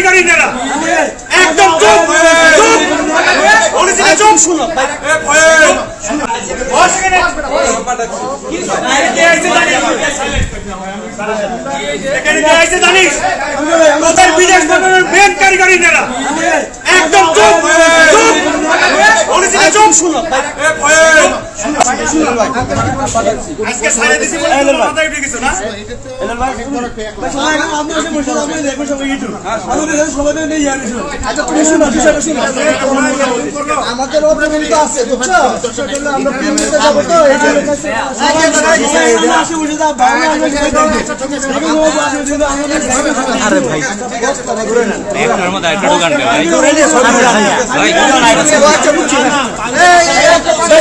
কারিগরি নেরা একদম চুপ চুপ। না চুপ। শুনো জানিস? এখানে কে আইছে জানিস? তোদের বিদেশ মেন কারিগরি নেরা একদম চুপ চুপ বলেছি না চুপ শুনো আজকে সারে দিছি বলে তোমার মাথায় উঠে গেছো না আমাদের অভিযোগ আছে বুঝছ আমরা প্রিমিতে যাব তো এই জন্য একটার মধ্যে একটা দোকান দে ভাই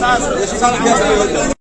করে বেতবি হয়ে যাবে